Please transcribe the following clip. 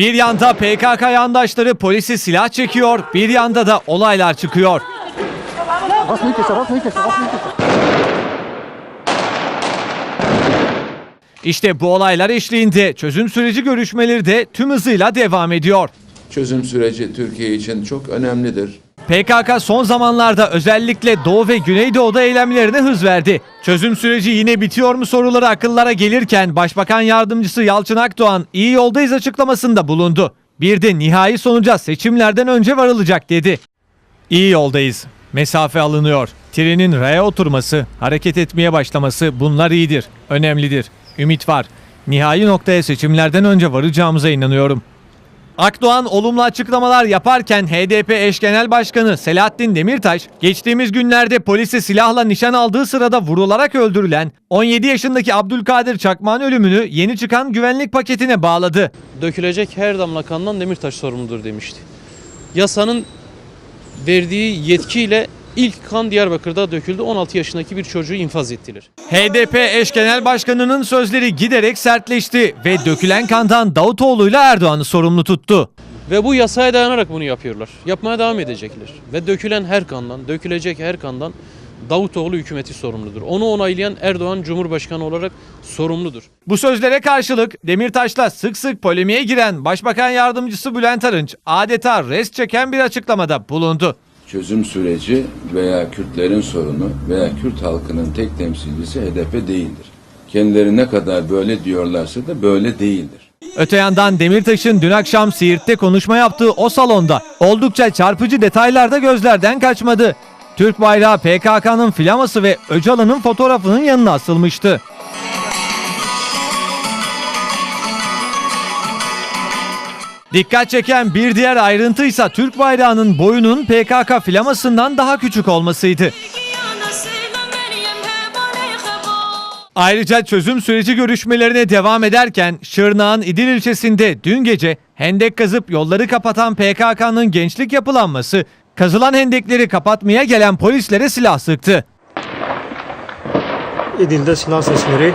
Bir yanda PKK yandaşları polisi silah çekiyor, bir yanda da olaylar çıkıyor. İşte bu olaylar eşliğinde çözüm süreci görüşmeleri de tüm hızıyla devam ediyor. Çözüm süreci Türkiye için çok önemlidir. PKK son zamanlarda özellikle Doğu ve Güneydoğu'da eylemlerine hız verdi. Çözüm süreci yine bitiyor mu soruları akıllara gelirken Başbakan Yardımcısı Yalçın Akdoğan iyi yoldayız açıklamasında bulundu. Bir de nihai sonuca seçimlerden önce varılacak dedi. İyi yoldayız. Mesafe alınıyor. Trenin raya oturması, hareket etmeye başlaması bunlar iyidir, önemlidir. Ümit var. Nihai noktaya seçimlerden önce varacağımıza inanıyorum. Akdoğan olumlu açıklamalar yaparken HDP eş genel başkanı Selahattin Demirtaş, geçtiğimiz günlerde polise silahla nişan aldığı sırada vurularak öldürülen 17 yaşındaki Abdülkadir Çakmak'ın ölümünü yeni çıkan güvenlik paketine bağladı. dökülecek her damla kandan Demirtaş sorumludur demişti. Yasanın verdiği yetkiyle ilk kan Diyarbakır'da döküldü. 16 yaşındaki bir çocuğu infaz ettiler. HDP eş genel başkanının sözleri giderek sertleşti ve dökülen kandan Davutoğlu'yla Erdoğan'ı sorumlu tuttu. Ve bu yasaya dayanarak bunu yapıyorlar. Yapmaya devam edecekler. Ve dökülen her kandan, dökülecek her kandan Davutoğlu hükümeti sorumludur. Onu onaylayan Erdoğan Cumhurbaşkanı olarak sorumludur. Bu sözlere karşılık Demirtaş'la sık sık polemiğe giren Başbakan Yardımcısı Bülent Arınç adeta res çeken bir açıklamada bulundu. Çözüm süreci veya Kürtlerin sorunu veya Kürt halkının tek temsilcisi HDP değildir. Kendileri ne kadar böyle diyorlarsa da böyle değildir. Öte yandan Demirtaş'ın dün akşam Siirt'te konuşma yaptığı o salonda oldukça çarpıcı detaylar da gözlerden kaçmadı. Türk bayrağı PKK'nın flaması ve Öcalan'ın fotoğrafının yanına asılmıştı. Dikkat çeken bir diğer ayrıntı ise Türk bayrağının boyunun PKK flamasından daha küçük olmasıydı. Ayrıca çözüm süreci görüşmelerine devam ederken Şırnak'ın İdil ilçesinde dün gece hendek kazıp yolları kapatan PKK'nın gençlik yapılanması kazılan hendekleri kapatmaya gelen polislere silah sıktı. İdil'de silah sesleri